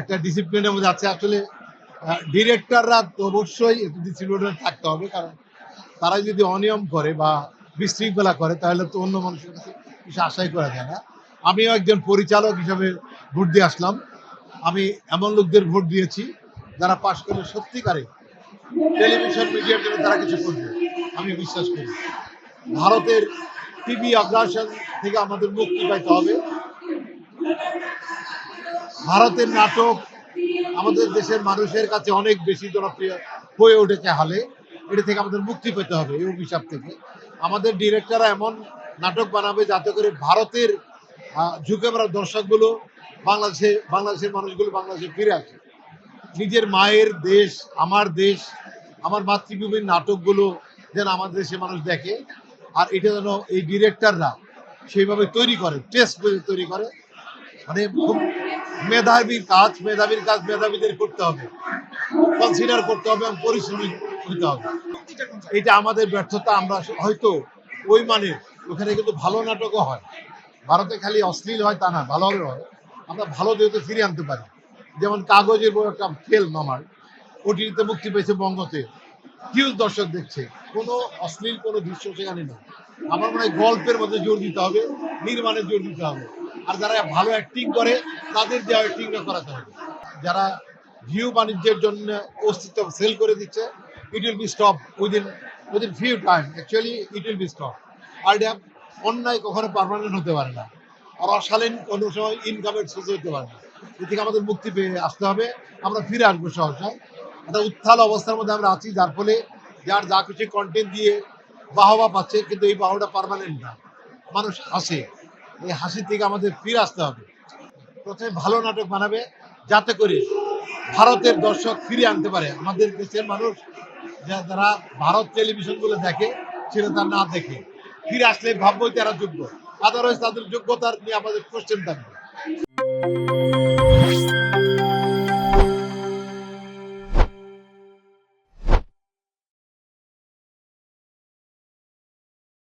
একটা ডিসিপ্লিনের মধ্যে আছে। আসলে ডিরেক্টররা অবশ্যই ডিসিপ্লিনের থাকতে হবে, কারণ তারা যদি অনিয়ম করে বা বিশৃঙ্খলা করে, তাহলে তো অন্য মানুষের কাছে কিছু আশাই করা যায় না। আমিও একজন পরিচালক হিসাবে ভোট দিয়ে আসলাম। আমি এমন লোকদের ভোট দিয়েছি যারা পাশ করলে সত্যিকারে টেলিভিশন মিডিয়ার জন্য তারা কিছু করবে। আমি বিশ্বাস করি। ভারতের টিভি আগ্রাসন থেকে আমাদের মুক্তি পাইতে হবে। ভারতের নাটক আমাদের দেশের মানুষের কাছে অনেক বেশি জনপ্রিয় হয়ে উঠেছে হালে। এটা থেকে আমাদের মুক্তি পেতে হবে এই অভিশাপ থেকে। আমাদের ডিরেক্টররা এমন নাটক বানাবে যাতে করে ভারতের ঝুঁকে পড়া দর্শকগুলো, বাংলাদেশে, বাংলাদেশের মানুষগুলো বাংলাদেশে ফিরে আসে। নিজের মায়ের দেশ, আমার দেশ, আমার মাতৃভূমির নাটকগুলো যেন আমাদের দেশে মানুষ দেখে। আর এটা যেন এই ডিরেক্টররা সেইভাবে তৈরি করে, টেস্ট তৈরি করে। মানে খুব মেধাবীর কাজ মেধাবীর কাজ মেধাবীদের করতে হবে। কনসিডার করতে হবে এবং পরিশ্রমী হতে হবে। এটা আমাদের ব্যর্থতা, আমরা হয়তো ওই মানে ওখানে কিন্তু ভালো নাটকও হয়। ভারতে খালি অশ্লীল হয় তা না ভালোভাবে হয়। আমরা ভালো যেহেতু ফিরিয়ে আনতে পারি। যেমন কাগজের বড় একটা ফিল্ম আমার ওটিতে মুক্তি পেয়েছে বঙ্গতে। হিউজ দর্শক দেখছে। কোনো অশ্লীল কোনো দৃশ্য সেখানে নেই। আমার মনে হয় গল্পের মধ্যে জোর দিতে হবে, নির্মাণে জোর দিতে হবে। আর যারা ভালো অ্যাক্টিং করে, তাদের দেওয়া অ্যাক্টিংটা করাতে হবে। যারা ভিউ বাণিজ্যের জন্য অস্তিত্ব সেল করে দিচ্ছে it will be stop within within few time actually it will be stop আর এটা অন্যায় কখনো পারমানেন্ট হতে পারে না। আর অশালীন কোনো সময় ইনকামের সোর্স হতে পারে না। এ থেকে আমাদের মুক্তি পেয়ে আসতে হবে। আমরা ফিরে আসব সহসায় একটা উত্থাল অবস্থার মধ্যে আমরা আছি, যার ফলে যার যা কিছু কন্টেন্ট দিয়ে বাহবা পাচ্ছে, কিন্তু এই বাহবা পারমানেন্ট না। মানুষ হাসে। এই হাসি থেকে আমাদের ফিরে আসতে হবে। প্রথমে ভালো নাটক বানাবে, যাতে করে ভারতের দর্শক ফিরে আনতে পারে। আমাদের দেশের মানুষ যারা ভারত টেলিভিশনগুলো দেখে, সেটা তার না দেখে। ফিরে আসলে ভাববই তারা যোগ্য। আদারওয়াইজ তাদের যোগ্যতার নিয়ে আমাদের কোশ্চেন থাকবে।